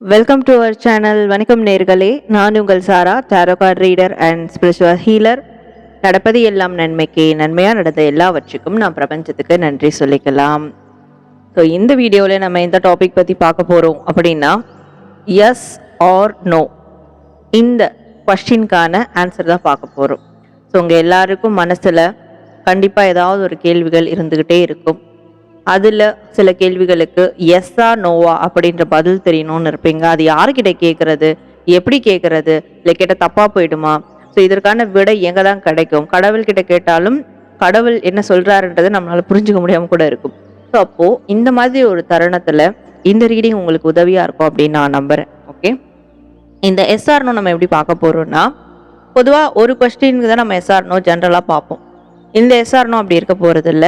Welcome to our channel வணக்கம் நேர்களே. நான் உங்கள் Sara tarot card reader and spiritual healer நடப்பது எல்லாம் நன்மைக்கு. நன்மையாக நடந்த எல்லாவற்றுக்கும் நான் பிரபஞ்சத்துக்கு நன்றி சொல்லிக்கலாம். ஸோ இந்த வீடியோவில் நம்ம எந்த டாபிக் பற்றி பார்க்க போகிறோம் அப்படின்னா எஸ் ஆர் நோ இந்த கொஸ்டின்கான ஆன்சர் தான் பார்க்க போகிறோம் ஸோ உங்கள் எல்லாருக்கும் மனசில் கண்டிப்பாக ஏதாவது ஒரு கேள்விகள் இருந்துக்கிட்டே இருக்கும். அதில் சில கேள்விகளுக்கு எஸ்ஸா நோவா அப்படின்ற பதில் தெரியணும்னு இருப்பீங்க. அது யாருக்கிட்ட கேட்குறது எப்படி கேட்குறது இல்லை கேட்டால் தப்பாக போயிடுமா? ஸோ இதற்கான விடை எங்கே தான் கிடைக்கும்? கடவுள்கிட்ட கேட்டாலும் கடவுள் என்ன சொல்கிறாருன்றது நம்மளால் புரிஞ்சுக்க முடியாமல் கூட இருக்கும். ஸோ அப்போது இந்த மாதிரி ஒரு தருணத்தில் இந்த ரீடிங் உங்களுக்கு உதவியாக இருக்கும் அப்படின்னு நான் நம்புகிறேன் ஓகே இந்த எஸ்ஆர்னோ நம்ம எப்படி பார்க்க போகிறோம்னா பொதுவாக ஒரு கொஸ்டினுக்கு தான் நம்ம எஸ்ஆர்னோ ஜென்ரலாக பார்ப்போம். இந்த எஸ்ஆர்னோ அப்படி இருக்க போகிறதில்ல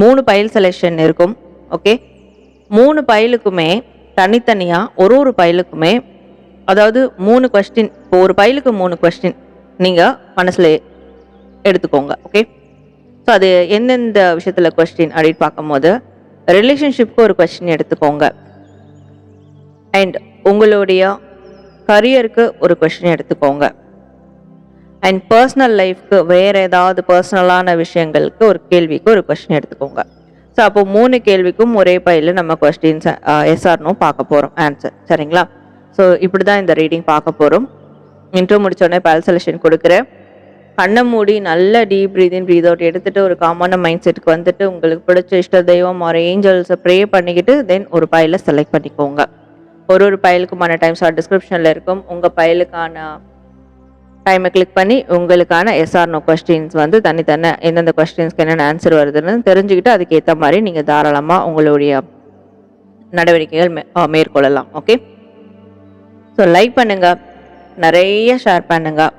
மூணு பயில் செலெக்ஷன் இருக்கும் ஓகே மூணு பயிலுக்குமே தனித்தனியாக ஒரு ஒரு பயிலுக்குமே அதாவது மூணு கொஸ்டின் இப்போ ஒரு பயிலுக்கு மூணு கொஸ்டின் நீங்கள் மனசில் எடுத்துக்கோங்க ஓகே ஸோ அது எந்தெந்த விஷயத்தில் கொஸ்டின் அப்படின்னு பார்க்கும்போது ரிலேஷன்ஷிப்க்கு ஒரு கொஸ்டின் எடுத்துக்கோங்க. அண்ட் உங்களுடைய கரியருக்கு ஒரு கொஸ்டின் எடுத்துக்கோங்க. அண்ட் பர்சனல் லைஃப்க்கு வேறு ஏதாவது பர்சனலான விஷயங்களுக்கு ஒரு கேள்விக்கு ஒரு கொஸ்டின் எடுத்துக்கோங்க. ஸோ அப்போ மூணு கேள்விக்கும் ஒரே பையில் நம்ம கொஸ்டின்ஸ் எஸ்ஆர்னும் பார்க்க போகிறோம் ஆன்சர் சரிங்களா? ஸோ இப்படி தான் இந்த ரீடிங் பார்க்க போகிறோம் இன்ட்ரோ முடித்தோடனே பல் செலெக்ஷன் கொடுக்குறேன். கண்ணை மூடி நல்ல டீப் ப்ரீதின் ப்ரீத் அவுட் எடுத்துகிட்டு ஒரு காமான மைண்ட் செட்டுக்கு வந்துட்டு உங்களுக்கு பிடிச்ச இஷ்ட தெய்வம் ஒரு ஏஞ்சல்ஸை ப்ரே பண்ணிக்கிட்டு தென் ஒரு பையில் செலக்ட் பண்ணிக்கோங்க. ஒரு ஒரு பயலுக்குமான டைம்ஸ் ஆர் டிஸ்கிரிப்ஷனில் இருக்கும். உங்கள் பயலுக்கான டைமை கிளிக் பண்ணி உங்களுக்கான எஸ்ஆர்னோ கொஸ்டின்ஸ் வந்து தனித்தன எந்தெந்த கொஸ்டின்ஸ்க்கு என்னென்ன ஆன்சர் வருதுன்னு தெரிஞ்சுக்கிட்டு அதுக்கேற்ற மாதிரி நீங்கள் தாராளமாக உங்களுடைய நடவடிக்கைகள் மே- மேற்கொள்ளலாம். ஓகே ஸோ லைக் பண்ணுங்க. நிறைய ஷேர் பண்ணுங்க.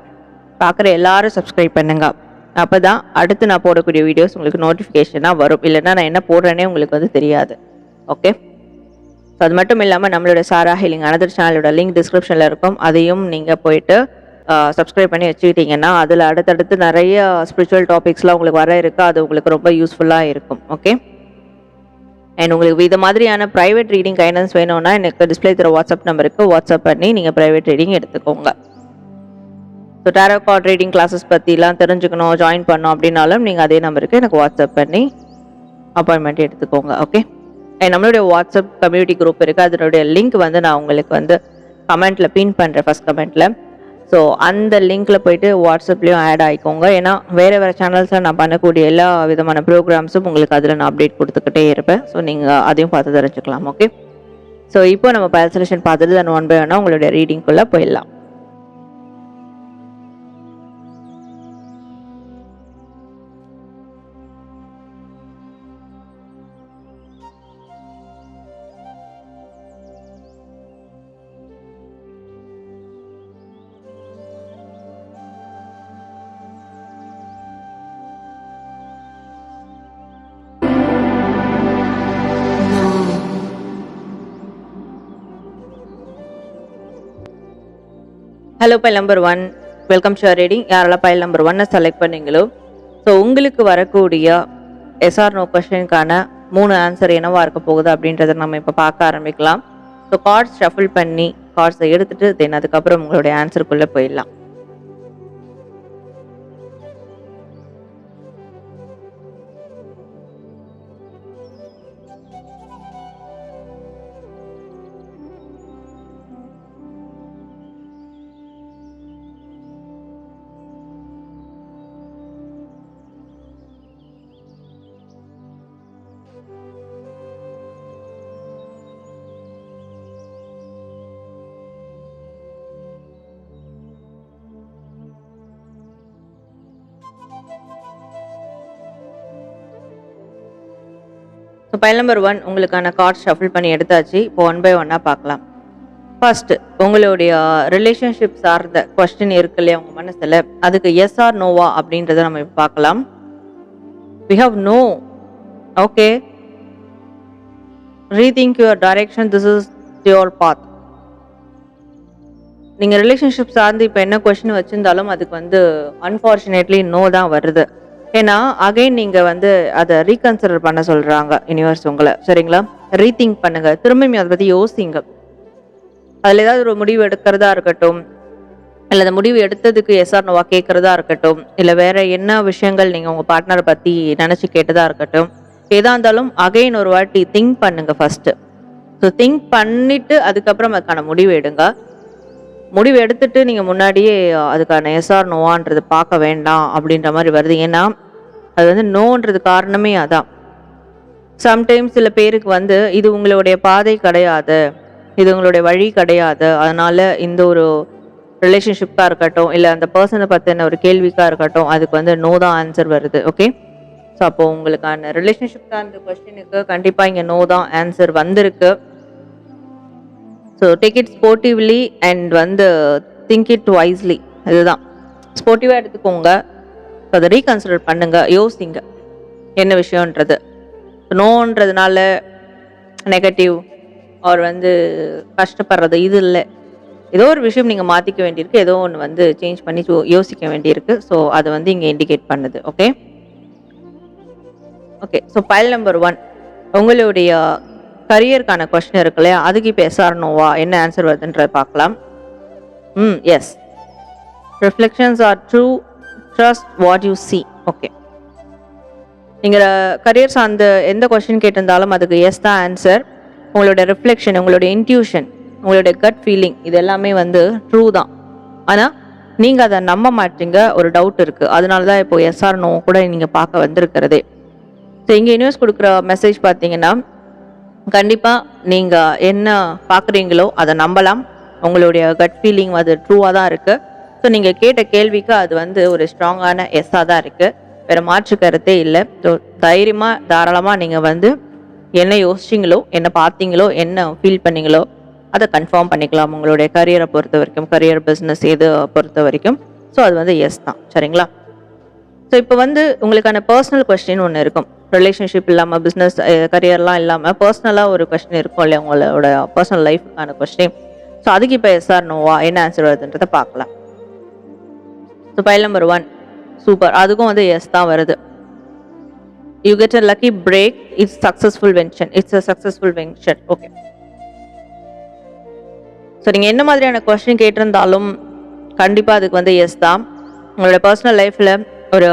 பார்க்குற எல்லாரும் சப்ஸ்கிரைப் பண்ணுங்க. அப்போ தான் அடுத்து நான் போடக்கூடிய வீடியோஸ் உங்களுக்கு நோட்டிஃபிகேஷனாக வரும். இல்லைன்னா நான் என்ன போடுறேனே உங்களுக்கு வந்து தெரியாது. ஓகே ஸோ அது மட்டும் இல்லாமல் நம்மளோட சாரா ஹீலிங் அனதர் சேனலோட லிங்க் டிஸ்கிரிப்ஷனில் இருக்கும். அதையும் நீங்கள் போயிட்டு சப்ஸ்கிரைப் பண்ணி வச்சுக்கிட்டீங்கன்னா அதில் அடுத்தடுத்து நிறைய ஸ்பிரிச்சுவல் டாபிக்ஸ்லாம் உங்களுக்கு வர இருக்கு. அது உங்களுக்கு ரொம்ப யூஸ்ஃபுல்லாக இருக்கும். ஓகே அண்ட் உங்களுக்கு இது மாதிரியான ப்ரைவேட் ரீடிங் கைடன்ஸ் வேணும்னா எனக்கு டிஸ்பிளே தர வாட்ஸ்அப் நம்பருக்கு வாட்ஸ்அப் பண்ணி நீங்கள் ப்ரைவேட் ரீடிங் எடுத்துக்கோங்க. So tarot card reading classes பற்றிலாம் தெரிஞ்சுக்கணும் ஜாயின் பண்ணோம் அப்படின்னாலும் நீங்கள் அதே நம்பருக்கு எனக்கு வாட்ஸ்அப் பண்ணி அப்பாயின்மெண்ட் எடுத்துக்கோங்க. ஓகே அண்ட் நம்மளுடைய வாட்ஸ்அப் கம்யூனிட்டி குரூப் இருக்குது அதனுடைய லிங்க் வந்து நான் உங்களுக்கு வந்து கமெண்ட்டில் பின் பண்ணுறேன் ஃபஸ்ட் கமெண்ட்டில் ஸோ அந்த லிங்க்கில் போயிட்டு வாட்ஸ்அப்லேயும் ஆட் ஆகிக்கோங்க ஏன்னா வேறு வேறு சேனல்ஸில் நான் பண்ணக்கூடிய எல்லா விதமான ப்ரோக்ராம்ஸும் உங்களுக்கு அதில் நான் அப்டேட் கொடுத்துக்கிட்டே இருப்பேன். ஸோ நீங்கள் அதையும் பார்த்து தெரிஞ்சுக்கலாம் ஓகே ஸோ இப்போ நம்ம பயல் சொல்யூஷன் பார்த்துட்டு தன் ஒன் பை ஒன்னாக உங்களுடைய ரீடிங்குள்ளே போயிடலாம். Hello file number one welcome sure reading யாரெல்லாம் பைல் நம்பர் ஒன்னை செலக்ட் பண்ணீங்களோ ஸோ உங்களுக்கு வரக்கூடிய எஸ்ஆர் நோ கொஸ்டினுக்கான மூணு ஆன்சர் என்னவா இருக்க போகுது அப்படின்றத நம்ம இப்போ பார்க்க ஆரம்பிக்கலாம். ஸோ கார்ட்ஸ் ஷஃபிள் பண்ணி கார்ட்ஸை எடுத்துட்டு தென் அதுக்கப்புறம் உங்களுடைய ஆன்சருக்குள்ளே போயிடலாம். ஸோ பைல் நம்பர் ஒன் உங்களுக்கான கார்ட் ஷஃபிள் பண்ணி எடுத்தாச்சு. இப்போ ஒன் பை ஒன்னாக பார்க்கலாம். ஃபர்ஸ்ட் உங்களுடைய ரிலேஷன்ஷிப் சார்ந்த கொஸ்டின் இருக்கு இல்லையா உங்கள் மனசில்? அதுக்கு எஸ் ஆர் நோவா அப்படின்றத நம்ம இப்போ பார்க்கலாம். We have no okay rethink your direction this is your path நீங்கள் ரிலேஷன்ஷிப் சார்ந்து இப்போ என்ன கொஷின் வச்சுருந்தாலும் அதுக்கு வந்து அன்ஃபார்ச்சுனேட்லி நோ தான் வருது. ஏன்னா அகைன் நீங்கள் வந்து அதை ரீகன்சிடர் பண்ண சொல்கிறாங்க யூனிவர்ஸ் உங்களை. சரிங்களா? ரீதிங்க் பண்ணுங்க. திரும்பியும் அதை பற்றி யோசிங்க. அதில் ஏதாவது ஒரு முடிவு எடுக்கிறதா இருக்கட்டும் இல்லை அந்த முடிவு எடுத்ததுக்கு எஸ்ஆர் நோவா கேட்குறதா இருக்கட்டும் இல்லை வேற என்ன விஷயங்கள் நீங்கள் உங்கள் பார்ட்னரை பற்றி நினச்சி கேட்டதா இருக்கட்டும் எதா இருந்தாலும் அகைன் ஒரு வாட்டி திங்க் பண்ணுங்க ஃபர்ஸ்ட் ஸோ திங்க் பண்ணிட்டு அதுக்கப்புறம் அதுக்கான முடிவு எடுங்க. முடிவு எடுத்துட்டு நீங்கள் முன்னாடியே அதுக்கான எஸ்ஆர் நோவான்றது பார்க்க வேண்டாம் அப்படின்ற மாதிரி வருது. ஏன்னா அது வந்து நோன்றது காரணமே அதான். சம்டைம்ஸ் சில பேருக்கு வந்து இது உங்களுடைய பாதை கிடையாது. இது உங்களுடைய வழி கிடையாது. அதனால் இந்த ஒரு ரிலேஷன்ஷிப்பாக இருக்கட்டும் இல்லை அந்த பர்சனை பற்றின ஒரு கேள்விக்காக இருக்கட்டும் அதுக்கு வந்து நோ தான் ஆன்சர் வருது. ஓகே ஸோ அப்போது உங்களுக்கான ரிலேஷன்ஷிப் தான் அந்த கொஸ்டினுக்கு கண்டிப்பாக இங்கே நோ தான் ஆன்சர் வந்திருக்கு. So take it sportively and வந்து திங்க் இட் வைஸ்லி இதுதான் ஸ்போர்ட்டிவாக எடுத்துக்கோங்க. ஸோ அதை ரீகன்சிடர் பண்ணுங்கள் யோசிங்க. என்ன விஷயன்றது நோன்றதுனால நெகட்டிவ் அவர் வந்து கஷ்டப்படுறது இது இல்லை. ஏதோ ஒரு விஷயம் நீங்கள் மாற்றிக்க வேண்டியிருக்கு. ஏதோ ஒன்று வந்து சேஞ்ச் பண்ணி யோ- யோசிக்க வேண்டியிருக்கு. ஸோ அதை வந்து இங்கே இண்டிகேட் பண்ணுது. Okay okay so file number one உங்களுடைய கரியருக்கான கொஸ்டின் இருக்கு இல்லையா? அதுக்கு இப்போ எஸ்ஆர்னோவா என்ன ஆன்சர் வருதுன்றதை பார்க்கலாம். ம் yes reflections are true trust what you see okay நீங்கள் கரியர் சார்ந்த எந்த கொஷின் கேட்டிருந்தாலும் அதுக்கு எஸ் தான் ஆன்சர் உங்களோட ரிஃப்ளெக்ஷன் உங்களுடைய இன்ட்யூஷன் உங்களுடைய கட் ஃபீலிங் இது எல்லாமே வந்து ட்ரூ தான். ஆனால் நீங்கள் அதை நம்ப மாட்டீங்க. ஒரு டவுட் இருக்குது அதனால தான் இப்போ எஸ்ஆர் நோ கூட நீங்கள் பார்க்க வந்திருக்கிறதே. ஸோ இங்கே யூனிவர்ஸ் கொடுக்குற மெசேஜ் பார்த்தீங்கன்னா கண்டிப்பாக நீங்கள் என்ன பார்க்குறீங்களோ அதை நம்பலாம். உங்களுடைய கட் ஃபீலிங் அது ட்ரூவாக தான் இருக்குது ஸோ நீங்கள் கேட்ட கேள்விக்கு அது வந்து ஒரு ஸ்ட்ராங்கான எஸ்ஸாக தான் இருக்குது வேறு மாற்று கருத்தே இல்லை. ஸோ தைரியமாக தாராளமாக நீங்கள் வந்து என்ன யோசிச்சிங்களோ என்ன பார்த்தீங்களோ என்ன ஃபீல் பண்ணீங்களோ அதை கன்ஃபார்ம் பண்ணிக்கலாம். உங்களுடைய கரியரை பொறுத்த வரைக்கும் கரியர் பிஸ்னஸ் எது பொறுத்த வரைக்கும். ஸோ அது வந்து எஸ் தான். சரிங்களா? ஸோ இப்போ வந்து உங்களுக்கான பர்சனல் கொஸ்டின் ஒன்று இருக்கும். ரிலேஷன்ஷிப் இல்லாமல் பிஸ்னஸ் கரியர்லாம் இல்லாமல் பர்சனலாக ஒரு கொஸ்டின் இருக்கும் இல்லையா உங்களோட பர்சனல் லைஃபுக்கான கொஸ்டின் ஸோ அதுக்கு இப்போ எஸ்ஆர் நோவா என்ன ஆன்சர் வருதுன்றதை பார்க்கலாம். So file number one super அதுக்கும் வந்து எஸ் தான் வருது. You get a lucky break it's successful venture it's a successful venture okay so நீங்கள் என்ன மாதிரியான கொஸ்டின் கேட்டிருந்தாலும் கண்டிப்பாக அதுக்கு வந்து எஸ் தான். உங்களோட பர்சனல் லைஃப்பில் ஒரு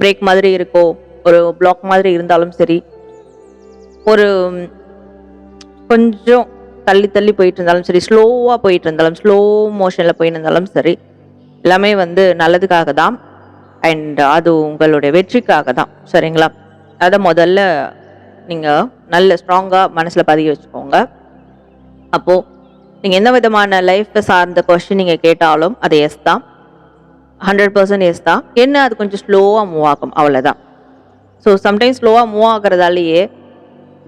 பிரேக் மாதிரி இருக்கோ ஒரு பிளாக் மாதிரி இருந்தாலும் சரி ஒரு கொஞ்சம் தள்ளி தள்ளி போயிட்டு இருந்தாலும் சரி ஸ்லோவாக போயிட்டு இருந்தாலும் ஸ்லோ மோஷனில் போயிட்டு இருந்தாலும் சரி எல்லாமே வந்து நல்லதுக்காக தான். அண்ட் அது உங்களுடைய வெற்றிக்காக தான். சரிங்களா? அதை முதல்ல நீங்கள் நல்ல ஸ்ட்ராங்காக மனசில் பதிய வச்சுக்கோங்க. அப்போது நீங்கள் எந்த விதமான லைஃப்பை சார்ந்த கொஸ்டின் நீங்கள் கேட்டாலும் அது எஸ் தான். ஹண்ட்ரட் பர்சன்ட் எஸ் தான். என்ன அது கொஞ்சம் ஸ்லோவாக மூவ் ஆகும்? அவ்வளோதான் ஸோ சம்டைம்ஸ் ஸ்லோவாக மூவ் ஆகுறதாலேயே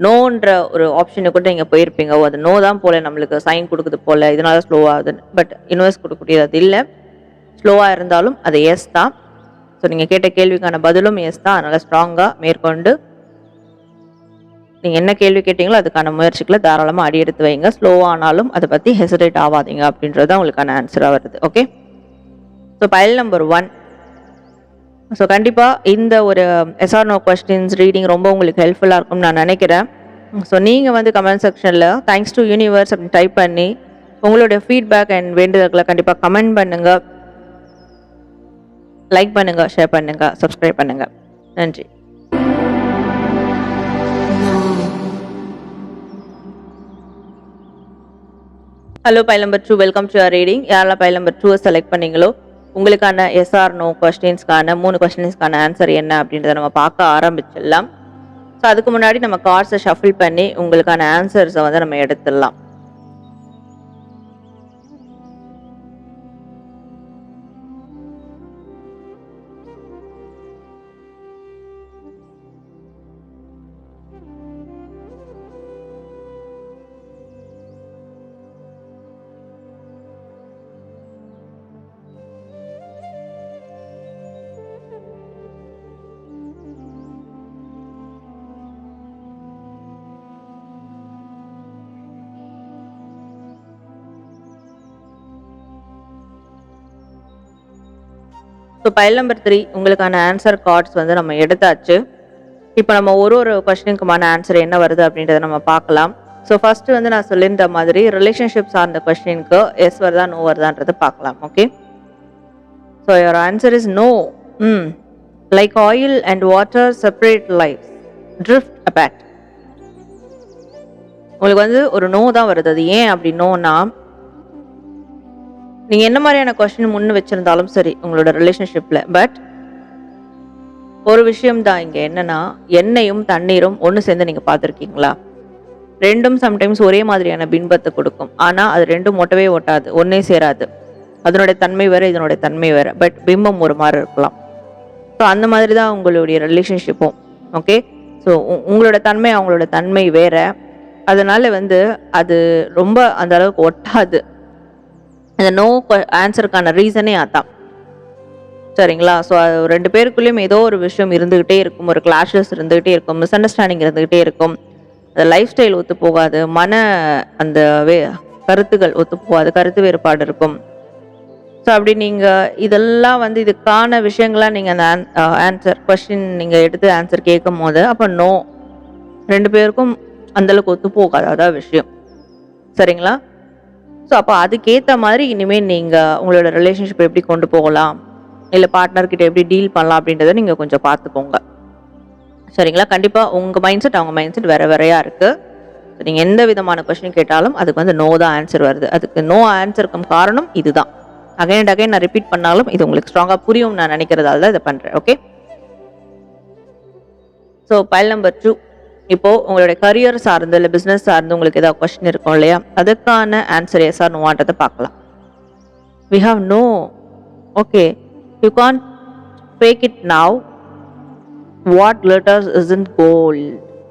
நோன்ற ஒரு ஆப்ஷனை கூட நீங்கள் போயிருப்பீங்க. ஓ அது நோ தான் போல நம்மளுக்கு சைன் கொடுக்குது போல இதனால ஸ்லோவாக ஆகுது பட் இன்வெஸ்ட் கொடுக்கக்கூடியது அது இல்லை. ஸ்லோவாக இருந்தாலும் அது எஸ் தான். ஸோ நீங்கள் கேட்ட கேள்விக்கான பதிலும் எஸ் தான். அதனால் ஸ்ட்ராங்காக மேற்கொண்டு நீங்கள் என்ன கேள்வி கேட்டீங்களோ அதுக்கான முயற்சிகளை தாராளமாக அடி எடுத்து வைங்க ஸ்லோவானாலும் அதை பற்றி ஹெசிடேட் ஆகாதீங்க அப்படின்றது தான் உங்களுக்கான ஆன்சராக வருது. Okay so file number one so கண்டிப்பாக இந்த ஒரு எஸ்ஆர் நோ கொஸ்டின்ஸ் ரீடிங் ரொம்ப உங்களுக்கு ஹெல்ப்ஃபுல்லாக இருக்கும்னு நான் நினைக்கிறேன். ஸோ நீங்கள் வந்து கமெண்ட் செக்ஷனில் தேங்க்ஸ் டு யூனிவர்ஸ் அப்படின்னு டைப் பண்ணி உங்களுடைய ஃபீட்பேக் அண்ட் வேண்டுதல்களை கண்டிப்பாக கமெண்ட் பண்ணுங்கள் லைக் பண்ணுங்கள் ஷேர் பண்ணுங்கள் சப்ஸ்கிரைப் பண்ணுங்கள் நன்றி. Hello file number two welcome to reading யாரெல்லாம் பைல் நம்பர் டூவை செலக்ட் பண்ணீங்களோ உங்களுக்கான எஸ்ஆர் நோ கொஸ்டின்ஸ்க்கான மூணு கொஸ்டின்ஸ்க்கான ஆன்சர் என்ன அப்படின்றத நம்ம பார்க்க ஆரம்பிச்சிடலாம். ஸோ அதுக்கு முன்னாடி நம்ம கார்ட்ஸை ஷஃபில் பண்ணி உங்களுக்கான ஆன்சர்ஸை வந்து நம்ம எடுத்துடலாம். ஸோ பைல் நம்பர் த்ரீ உங்களுக்கான ஆன்சர் கார்ட்ஸ் வந்து நம்ம எடுத்தாச்சு. இப்போ நம்ம ஒரு ஒரு கொஸ்டினுக்குமான ஆன்சர் என்ன வருது அப்படின்றத நம்ம பார்க்கலாம். ஸோ ஃபர்ஸ்ட் வந்து நான் சொல்லியிருந்த மாதிரி ரிலேஷன்ஷிப் சார்ந்த கொஸ்டினுக்கு எஸ் வருதா நோ வருதான்றது பார்க்கலாம் okay so your answer is no hmm like oil and water separate life drift apart உங்களுக்கு வந்து ஒரு நோ தான் வருது. அது ஏன் அப்படி நோனா நீங்க என்ன மாதிரியான கொஸ்டின் முன்னு வச்சிருந்தாலும் சரி உங்களோட ரிலேஷன்ஷிப்ல பட் ஒரு விஷயம் தான் இங்க என்னன்னா எண்ணெயும் தண்ணீரும் ஒன்று சேர்ந்து நீங்க பார்த்துருக்கீங்களா? ரெண்டும் சம்டைம்ஸ் ஒரே மாதிரியான பின்பத்தை கொடுக்கும். ஆனால் அது ரெண்டும் ஒட்டவே ஒட்டாது ஒன்றே சேராது. அதனுடைய தன்மை வேறு இதனுடைய தன்மை வேறு. பட் பிம்பம் ஒரு மாதிரி இருக்கலாம். ஸோ அந்த மாதிரி தான் உங்களுடைய ரிலேஷன்ஷிப்பும் ஓகே ஸோ உங்களோட தன்மை அவங்களோட தன்மை வேற. அதனால வந்து அது ரொம்ப அந்த அளவுக்கு ஒட்டாது. இந்த நோ ஆன்சருக்கான ரீசனே அதான். சரிங்களா? ஸோ ரெண்டு பேருக்குள்ளேயும் ஏதோ ஒரு விஷயம் இருந்துகிட்டே இருக்கும். ஒரு கிளாஷஸ் இருந்துகிட்டே இருக்கும். மிஸ் அண்டர்ஸ்டாண்டிங் இருந்துகிட்டே இருக்கும். அந்த லைஃப் ஸ்டைல் ஒத்து போகாது. மன அந்த வே கருத்துகள் ஒத்து போகாது. கருத்து வேறுபாடு இருக்கும். ஸோ அப்படி நீங்கள் இதெல்லாம் வந்து இதுக்கான விஷயங்களாக நீங்கள் அந்த ஆன்சர் கொஷின் நீங்கள் எடுத்து ஆன்சர் கேட்கும் போது அப்போ நோ ரெண்டு பேருக்கும் அந்தளவுக்கு ஒத்து போகாது. அதான் விஷயம். சரிங்களா? ஸோ அப்போ அதுக்கேற்ற மாதிரி இனிமேல் நீங்கள் உங்களோட ரிலேஷன்ஷிப் எப்படி கொண்டு போகலாம்? இல்லை பார்ட்னர்கிட்ட எப்படி டீல் பண்ணலாம் அப்படின்றத நீங்கள் கொஞ்சம் பார்த்துக்கோங்க. சரிங்களா? கண்டிப்பாக உங்கள் மைண்ட் செட் அவங்க மைண்ட் செட் வேறு வேறையாக இருக்குது நீங்கள் எந்த விதமான கொஷின் கேட்டாலும் அதுக்கு வந்து நோ தான் ஆன்சர் வருது. அதுக்கு நோ ஆன்சருக்கும் காரணம் இதுதான். அகைன் அண்ட் அகைன் நான் ரிப்பீட் பண்ணாலும் இது உங்களுக்கு ஸ்ட்ராங்காக புரியும் நான் நினைக்கிறதால தான் இதை பண்ணுறேன் okay so file number two இப்போ உங்களுடைய கரியர் சார்ந்து இல்லை பிஸ்னஸ் சார்ந்து உங்களுக்கு ஏதாவது கொஸ்டின் இருக்கும் இல்லையா? அதுக்கான ஆன்சர் எஸ் ஆர் நோவான்றதை பார்க்கலாம். We have no okay you can fake it now what litter is in goal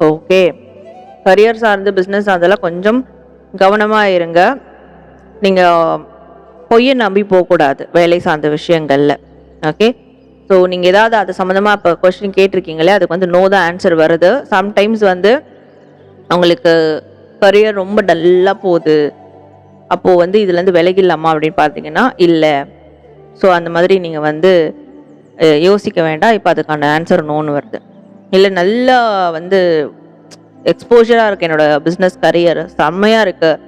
okay career சார்ந்து பிஸ்னஸ் சார்ந்தெல்லாம் கொஞ்சம் கவனமாக இருங்க. நீங்கள் பொய்யை நம்பி போகக்கூடாது வேலை சார்ந்த விஷயங்களில். ஓகே ஸோ நீங்கள் ஏதாவது அது சம்மந்தமாக இப்போ கொஸ்டின் கேட்டிருக்கீங்களே அதுக்கு வந்து நோ தான் ஆன்சர் வருது. சம்டைம்ஸ் வந்து அவங்களுக்கு கரியர் ரொம்ப டல்லாக போகுது. அப்போது வந்து இதுலேருந்து விலகிடலாமா அப்படின்னு பார்த்தீங்கன்னா இல்லை. ஸோ அந்த மாதிரி நீங்கள் வந்து யோசிக்க வேண்டாம். இப்போ அதுக்கான ஆன்சர் நோன்னு வருது. இல்லை நல்லா வந்து எக்ஸ்போஜராக இருக்குது என்னோட பிஸ்னஸ் கரியர் செம்மையாக இருக்குது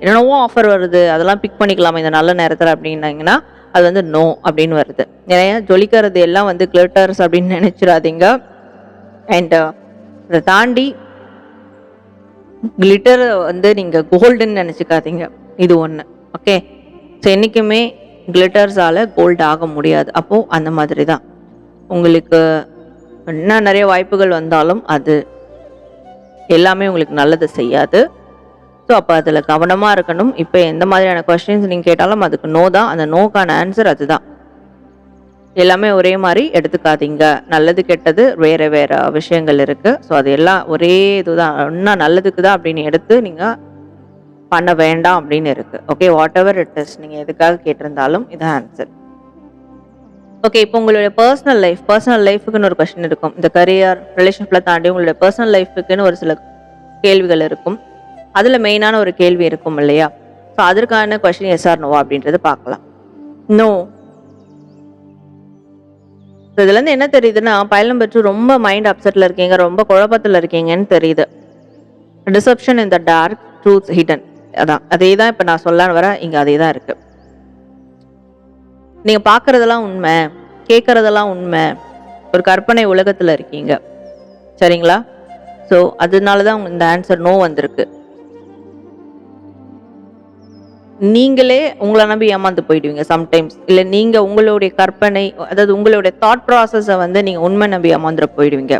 என்னென்னவோ ஆஃபர் வருது. அதெல்லாம் பிக் பண்ணிக்கலாமா இந்த நல்ல நேரத்தில் அப்படின்னாங்கன்னா அது வந்து நோ அப்படின்னு வருது. ஏன்னா ஜொலிக்கிறது எல்லாம் வந்து கிளிட்டர்ஸ் அப்படின்னு நினச்சிடாதீங்க. அண்ட் uh, இதை தாண்டி கிளிட்டர் வந்து நீங்கள் கோல்டுன்னு நினச்சிக்காதீங்க. இது ஒன்று ஓகே ஸோ என்றைக்குமே கிளிட்டர்ஸால் கோல்டு ஆக முடியாது. அப்போது அந்த மாதிரி தான் உங்களுக்கு என்ன நிறைய வாய்ப்புகள் வந்தாலும் அது எல்லாமே உங்களுக்கு நல்லது செய்யாது. ஸோ அப்போ அதில் கவனமாக இருக்கணும். இப்போ எந்த மாதிரியான கொஸ்டின்ஸ் நீங்கள் கேட்டாலும் அதுக்கு நோ தான். அந்த நோக்கான ஆன்சர் அதுதான். எல்லாமே ஒரே மாதிரி எடுத்துக்காதீங்க. நல்லது கெட்டது வேறு வேற விஷயங்கள் இருக்கு. ஸோ அது எல்லாம் ஒரே இதுதான். இன்னும் நல்லதுக்கு தான் அப்படின்னு எடுத்து நீங்கள் பண்ண வேண்டாம் அப்படின்னு இருக்கு. Okay whatever it is நீங்கள் எதுக்காக கேட்டிருந்தாலும் இதான் ஆன்சர் ஓகே இப்போ உங்களுடைய பர்சனல் லைஃப் பர்சனல் லைஃபுக்குன்னு ஒரு கொஸ்டின் இருக்கும். இந்த கரியர் ரிலேஷன்ஷிப்பில் தாண்டி உங்களுடைய பர்சனல் லைஃபுக்குன்னு ஒரு சில கேள்விகள் இருக்கும். அதில் மெயினான ஒரு கேள்வி இருக்கும் இல்லையா? ஸோ அதற்கான கொஷின் எஸ்ஆர் நோவா அப்படின்றத பார்க்கலாம். நோ இதுலேருந்து என்ன தெரியுதுன்னா பயணம் பெற்று ரொம்ப மைண்ட் அப்செட்டில் இருக்கீங்க ரொம்ப குழப்பத்தில் இருக்கீங்கன்னு தெரியுது. Deception in the dark truth hidden அதான் அதே தான் இப்போ நான் சொல்லலான்னு வர இங்கே அதே தான் இருக்குது நீங்கள் பார்க்குறதெல்லாம் உண்மை கேட்குறதெல்லாம் உண்மை. ஒரு கற்பனை உலகத்தில் இருக்கீங்க. சரிங்களா? ஸோ அதனால தான் இந்த ஆன்சர் நோ வந்திருக்கு. நீங்களே உங்களை நம்பி ஏமாந்து போயிடுவீங்க சம்டைம்ஸ் இல்லை நீங்கள் உங்களுடைய கற்பனை அதாவது உங்களுடைய தாட் ப்ராசஸை வந்து நீங்கள் உண்மை நம்பி ஏமாந்துட போயிடுவீங்க.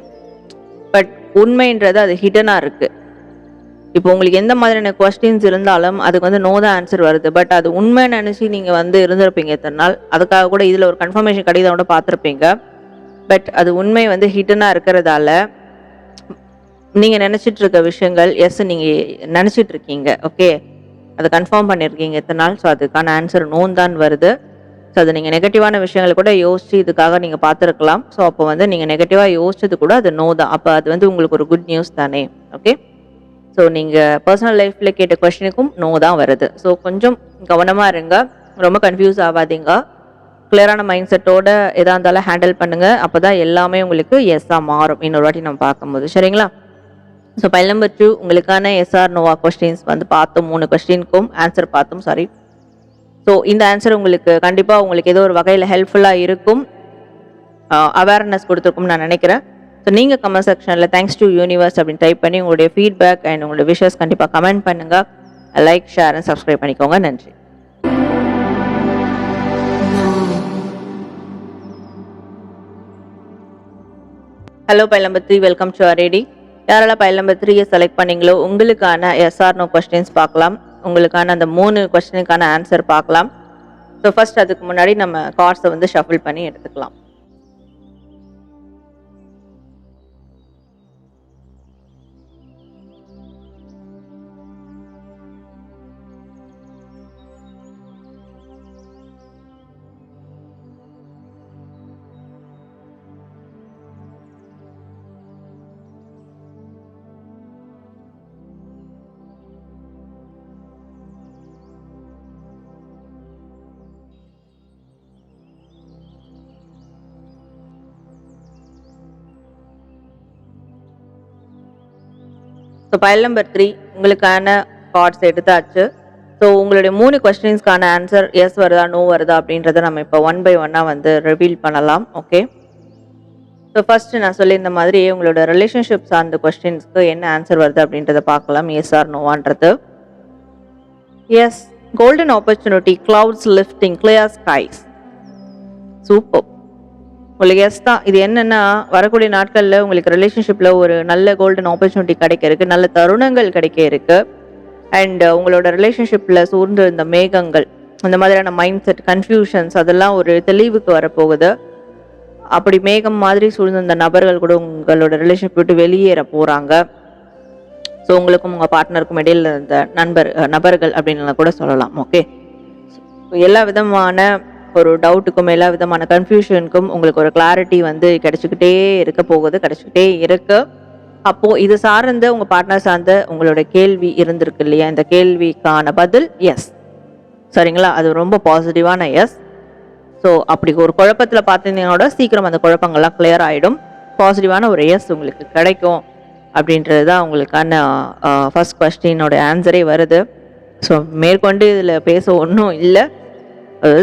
பட் உண்மைன்றது அது ஹிடனாக இருக்குது இப்போ உங்களுக்கு எந்த மாதிரியான கொஸ்டின்ஸ் இருந்தாலும் அதுக்கு வந்து நோ தான் ஆன்சர் வருது. பட் அது உண்மை நினச்சி நீங்கள் வந்து இருந்திருப்பீங்க இத்தனை நாள். அதுக்காக கூட இதில் ஒரு கன்ஃபர்மேஷன் கடிதம் கூட பார்த்துருப்பீங்க. பட் அது உண்மை வந்து ஹிட்டனாக இருக்கிறதால நீங்கள் நினச்சிட்டு இருக்க விஷயங்கள் எஸ் நீங்கள் நினச்சிட்டு இருக்கீங்க. ஓகே அதை கன்ஃபார்ம் பண்ணியிருக்கீங்க எத்தனை நாள்? ஸோ அதுக்கான ஆன்சர் நோன் தான் வருது. ஸோ அது நீங்கள் நெகட்டிவான விஷயங்களை கூட யோசிச்சு இதுக்காக நீங்கள் பார்த்துருக்கலாம். ஸோ அப்போ வந்து நீங்கள் நெகட்டிவாக யோசிச்சது கூட அது நோ தான். அப்போ அது வந்து உங்களுக்கு ஒரு குட் நியூஸ் தானே. ஓகே ஸோ நீங்கள் பர்சனல் லைஃப்பில் கேட்ட கொஷனுக்கும் நோ தான் வருது. ஸோ கொஞ்சம் கவனமாக இருங்க. ரொம்ப கன்ஃபியூஸ் ஆகாதீங்க. கிளியரான மைண்ட் செட்டோட எதாக இருந்தாலும் ஹேண்டில் பண்ணுங்கள் அப்போ தான் எல்லாமே உங்களுக்கு எஸ்ஸாக மாறும். இன்னொரு வாட்டி நம்ம பார்க்கும்போது. சரிங்களா? ஸோ பைல் நம்பர் டூ உங்களுக்கான எஸ்ஆர் நோவா கொஸ்டின்ஸ் வந்து பார்த்தோம் மூணு கொஸ்டினுக்கும் ஆன்சர் பார்த்தோம் சாரி ஸோ இந்த ஆன்சர் உங்களுக்கு கண்டிப்பாக உங்களுக்கு ஏதோ ஒரு வகையில் ஹெல்ப்ஃபுல்லாக இருக்கும். அவேர்னஸ் கொடுத்துருக்கும்னு நான் நினைக்கிறேன். ஸோ நீங்கள் கமெண்ட் செக்ஷனில் தேங்க்ஸ் டு யூனிவர்ஸ் அப்படின்னு டைப் பண்ணி உங்களுடைய ஃபீட்பேக் அண்ட் உங்களுடைய விஷஸ் கண்டிப்பாக கமெண்ட் பண்ணுங்கள் லைக் ஷேர் அண்ட் சப்ஸ்கிரைப் பண்ணிக்கோங்க. நன்றி. Hello pile number three welcome to ready யாரெல்லாம் பைல் நம்பர் த்ரீயை செலக்ட் பண்ணீங்களோ உங்களுக்கான எஸ்ஆர் நோ கொஸ்டின்ஸ் பார்க்கலாம். உங்களுக்கான அந்த மூணு கொஸ்டினுக்கான ஆன்சர் பார்க்கலாம். ஸோ ஃபர்ஸ்ட் அதுக்கு முன்னாடி நம்ம கார்ட்ஸை வந்து ஷஃபிள் பண்ணி எடுத்துக்கலாம். ஸோ ஃபைல் நம்பர் த்ரீ உங்களுக்கான கார்ட்ஸ் எடுத்தாச்சு. ஸோ உங்களுடைய மூணு கொஸ்டின்ஸ்க்கான ஆன்சர் எஸ் வருதா நோ வருதா அப்படின்றத நம்ம இப்போ ஒன் பை ஒன்னாக வந்து ரிவீல் பண்ணலாம் ஓகே ஸோ ஃபஸ்ட்டு நான் சொல்லியிருந்த மாதிரி உங்களோட ரிலேஷன்ஷிப் சார்ந்த கொஸ்டின்ஸ்க்கு என்ன ஆன்சர் வருது அப்படின்றத பார்க்கலாம் yes or நோவான்றது yes golden opportunity clouds lifting clear skies super உங்களுக்கு எஸ் தான் இது என்னன்னா வரக்கூடிய நாட்களில் உங்களுக்கு ரிலேஷன்ஷிப்பில் ஒரு நல்ல கோல்டன் ஆப்பர்ச்சுனிட்டி கிடைக்க இருக்கு நல்ல தருணங்கள் கிடைக்க இருக்கு அண்ட் உங்களோட ரிலேஷன்ஷிப்பில் சூழ்ந்து இந்த மேகங்கள் அந்த மாதிரியான மைண்ட் செட் கன்ஃபியூஷன்ஸ் அதெல்லாம் ஒரு தெளிவுக்கு வரப்போகுது. அப்படி மேகம் மாதிரி சூழ்ந்த இந்த நபர்கள் கூட உங்களோட ரிலேஷன்ஷிப் விட்டு வெளியேற போகிறாங்க ஸோ உங்களுக்கும் உங்கள் பார்ட்னருக்கும் இடையில இந்த நண்பர் நபர்கள் அப்படின்னு கூட சொல்லலாம் ஓகே எல்லா விதமான ஒரு டவுட்டுக்கும் எல்லா விதமான கன்ஃபியூஷனுக்கும் உங்களுக்கு ஒரு கிளாரிட்டி வந்து கிடச்சிக்கிட்டே இருக்க போகுது கிடச்சிக்கிட்டே இருக்கு. அப்போது இது சார்ந்த உங்கள் பார்ட்னர் சார்ந்த உங்களோட கேள்வி இருந்திருக்கு இல்லையா? இந்த கேள்விக்கான பதில் எஸ் சரிங்களா? அது ரொம்ப பாசிட்டிவான எஸ் ஸோ அப்படி ஒரு குழப்பத்தில் பார்த்தீங்கன்னா சீக்கிரம் அந்த குழப்பங்கள்லாம் கிளியர் ஆகிடும் பாசிட்டிவான ஒரு எஸ் உங்களுக்கு கிடைக்கும் அப்படின்றது தான் உங்களுக்கான ஃபஸ்ட் கொஸ்டினோட ஆன்சரே வருது. ஸோ மேற்கொண்டு இதில் பேச ஒன்றும் இல்லை.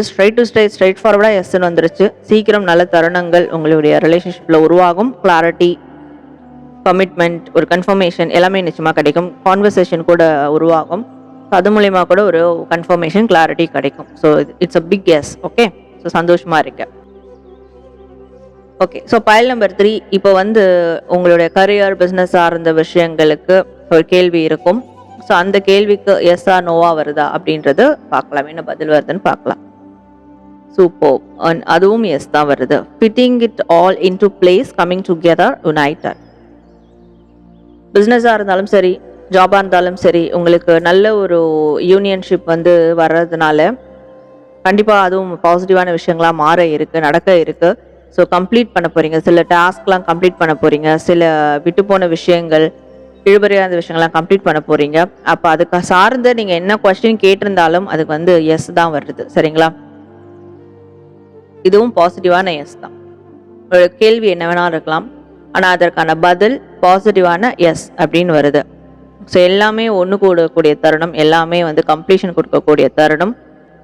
ஸ்ட்ரைட் டு ஸ்ட்ரைட் ஸ்ட்ரைட் ஃபார்வர்டாக எஸ்ன்னு வந்துருச்சு. சீக்கிரம் நல்ல தருணங்கள் உங்களுடைய ரிலேஷன்ஷிப்பில் உருவாகும். கிளாரிட்டி கமிட்மெண்ட் ஒரு கன்ஃபர்மேஷன் எல்லாமே நிச்சயமாக கிடைக்கும். கான்வர்சேஷன் கூட உருவாகும். ஸோ அது மூலயமா கூட ஒரு கன்ஃபர்மேஷன் கிளாரிட்டி கிடைக்கும். So it's a big yes okay so சந்தோஷமாக இருக்கேன் okay so file number three இப்போ வந்து உங்களுடைய கரியர் பிஸ்னஸ் சார்ந்த விஷயங்களுக்கு ஒரு கேள்வி இருக்கும். ஸோ அந்த கேள்விக்கு எஸ்ஆ நோவா வருதா அப்படின்றது பார்க்கலாம். என்ன பதில் வருதுன்னு பார்க்கலாம். சூப்பர் அதுவும் எஸ் தான் வருது. Fitting it all in to place coming together united பிஸ்னஸாக இருந்தாலும் சரி ஜாபாக இருந்தாலும் சரி உங்களுக்கு நல்ல ஒரு யூனியன்ஷிப் வந்து வர்றதுனால கண்டிப்பாக அதுவும் பாசிட்டிவான விஷயங்களாக மாற இருக்கு நடக்க இருக்கு. ஸோ கம்ப்ளீட் பண்ண போகிறீங்க சில டாஸ்க்லாம் கம்ப்ளீட் பண்ண போகிறீங்க சில விட்டு போன விஷயங்கள் இழுபறியாத விஷயங்கள்லாம் கம்ப்ளீட் பண்ண போறீங்க. அப்போ அதுக்கு சார்ந்து நீங்கள் என்ன கொஸ்டின் கேட்டிருந்தாலும் அதுக்கு வந்து எஸ் தான் வருது. சரிங்களா? இதுவும் பாசிட்டிவான எஸ் தான். ஒரு கேள்வி என்ன வேணாலும் இருக்கலாம். ஆனால் அதற்கான பதில் பாசிட்டிவான எஸ் அப்படின்னு வருது. ஸோ எல்லாமே ஒன்று கூடக்கூடிய தருணம் எல்லாமே வந்து கம்ப்ளீஷன் கொடுக்கக்கூடிய தருணம்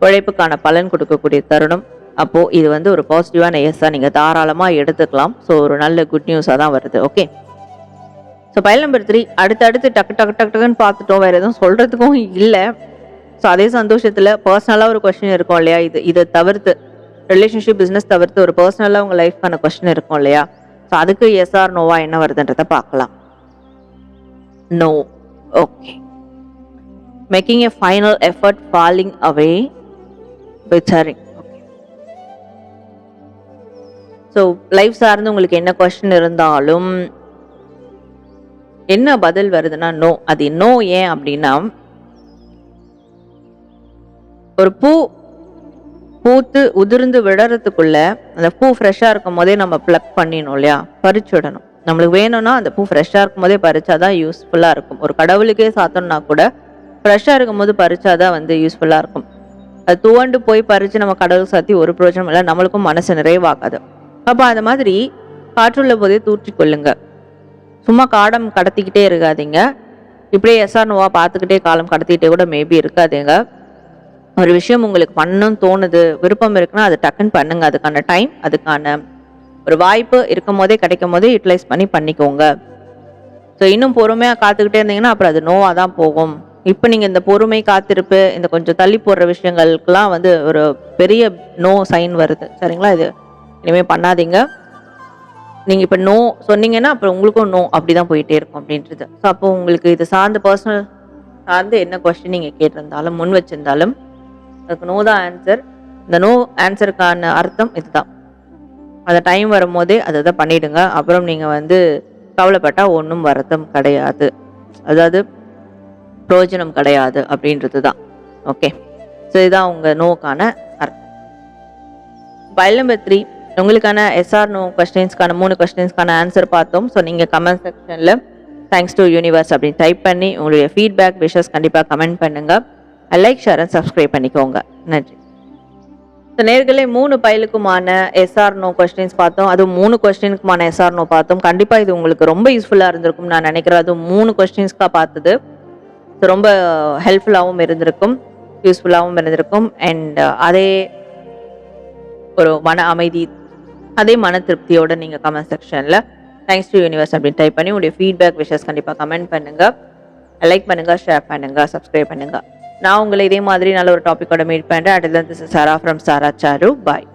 உழைப்புக்கான பலன் கொடுக்கக்கூடிய தருணம். அப்போது இது வந்து ஒரு பாசிட்டிவான எஸ்ஸாக நீங்கள் தாராளமாக எடுத்துக்கலாம். ஸோ ஒரு நல்ல குட் நியூஸாக தான் வருது. Okay so file number three அடுத்தடுத்து டக்கு டக்கு டக்கு டக்குன்னு பார்த்துட்டோம். வேறு எதுவும் சொல்கிறதுக்கும் இல்லை. ஸோ அதே சந்தோஷத்தில் பர்சனலாக ஒரு கொஷின் இருக்கும் இல்லையா? இது இதை தவிர்த்து ரிலேஷன்ஷிப் பிஸ்னஸ் தவிர்த்து ஒரு பர்சனலாக உங்கள் லைஃப்க்கான கொஸ்டின் இருக்கும் இல்லையா? ஸோ அதுக்கு எஸ்ஆர் நோவா என்ன வருதுன்றதை பார்க்கலாம். No okay making a final effort falling away withering so life சார்ந்து உங்களுக்கு என்ன கொஷின் இருந்தாலும் என்ன பதில் வருதுன்னா நோ. அது நோ ஏன் அப்படின்னா ஒரு பூ பூத்து உதிர்ந்து விடறதுக்குள்ள அந்த பூ ஃப்ரெஷ்ஷாக இருக்கும் போதே நம்ம ப்ளக் பண்ணிடணும் இல்லையா? பறிச்சு விடணும். நம்மளுக்கு வேணும்னா அந்த பூ ஃப்ரெஷ்ஷாக இருக்கும் போதே பறிச்சாதான் யூஸ்ஃபுல்லாக இருக்கும். ஒரு கடவுளுக்கே சாத்தணும்னா கூட ஃப்ரெஷ்ஷாக இருக்கும் போது பறிச்சாதான் வந்து யூஸ்ஃபுல்லாக இருக்கும். அது துவண்டு போய் பறித்து நம்ம கடவுள் சாத்தி ஒரு பிரயோஜனம் இல்லை நம்மளுக்கும் மனசு நிறைவாகாது. அப்போ அந்த மாதிரி காற்றுள்ள போதே தூற்றி கொள்ளுங்கள் சும்மா காடம் கடத்திக்கிட்டே இருக்காதீங்க. இப்படியே எஸ்ஆர்னுவா பார்த்துக்கிட்டே காலம் கடத்திக்கிட்டே கூட மேபி இருக்காதீங்க. ஒரு விஷயம் உங்களுக்கு பண்ணணும்னு தோணுது விருப்பம் இருக்குன்னா அது டக்குன்னு பண்ணுங்க. அதுக்கான டைம் அதுக்கான ஒரு வாய்ப்பு இருக்கும் போதே கிடைக்கும் போதே யூட்டிலைஸ் பண்ணி பண்ணிக்கோங்க. ஸோ இன்னும் பொறுமையாக காத்துக்கிட்டே இருந்தீங்கன்னா அப்புறம் அது நோவாக தான் போகும். இப்போ நீங்கள் இந்த பொறுமை காத்திருப்பு இந்த கொஞ்சம் தள்ளி போடுற விஷயங்களுக்கெல்லாம் வந்து ஒரு பெரிய நோ சைன் வருது. சரிங்களா இது? இனிமேல் பண்ணாதீங்க. நீங்கள் இப்போ நோ சொன்னீங்கன்னா அப்புறம் உங்களுக்கும் நோ அப்படி தான் போயிட்டே இருக்கும் அப்படின்றது. ஸோ அப்போ உங்களுக்கு இது சார்ந்த பர்சனல் சார்ந்து என்ன கொஸ்டின் நீங்கள் கேட்டிருந்தாலும் முன் வச்சிருந்தாலும் அதுக்கு நோ தான் ஆன்சர் இந்த நோ ஆன்சருக்கான அர்த்தம் இதுதான். அந்த டைம் வரும்போதே அதை தான் பண்ணிடுங்க. அப்புறம் நீங்கள் வந்து கவலைப்பட்டா ஒன்றும் வருத்தம் கிடையாது. அதாவது பிரயோஜனம் கிடையாது அப்படின்றது தான். ஓகே ஸோ இதுதான் உங்கள் நோக்கான அர்த்தம். ஃபைல் நம்பர் த்ரீ உங்களுக்கான எஸ்ஆர் நோ கொஸ்டின்ஸ்க்கான மூணு கொஸ்டின்ஸ்க்கான ஆன்சர் பார்த்தோம். ஸோ நீங்கள் கமெண்ட் செக்ஷனில் தேங்க்ஸ் டு யூனிவர்ஸ் அப்படின்னு டைப் பண்ணி உங்களுடைய ஃபீட்பேக் விஷஸ் கண்டிப்பாக கமெண்ட் பண்ணுங்கள் லைக் ஷேர் அண்ட் சப்ஸ்கிரைப் பண்ணிக்கோங்க. நன்றி. ஸோ நேர்களே மூணு பைலுக்குமான எஸ்ஆர் நோ கொஸ்டின்ஸ் பார்த்தோம். அதுவும் மூணு கொஸ்டினுக்குமான எஸ்ஆர் நோ பார்த்தோம். கண்டிப்பாக இது உங்களுக்கு ரொம்ப யூஸ்ஃபுல்லாக இருந்திருக்கும் நான் நினைக்கிறேன். அதுவும் மூணு கொஸ்டின்ஸ்க்காக பார்த்தது. ஸோ ரொம்ப ஹெல்ப்ஃபுல்லாகவும் இருந்திருக்கும். யூஸ்ஃபுல்லாகவும் இருந்திருக்கும். அண்ட் அதே ஒரு மன அமைதி அதே மன திருப்தியோட நீங்கள் கமெண்ட் செக்ஷனில் தேங்க்ஸ் டு யூனிவர்ஸ் அப்படின்னு டைப் பண்ணி உங்களுடைய ஃபீட்பேக் விஷஸ் கண்டிப்பாக கமெண்ட் பண்ணுங்கள் லைக் பண்ணுங்கள் ஷேர் பண்ணுங்கள் சப்ஸ்கிரைப் பண்ணுங்கள் நான் உங்களை இதே மாதிரி நல்ல ஒரு டாப்பிக்கோட மீட் பண்ணுறேன் at this Sara from Sara Saru bye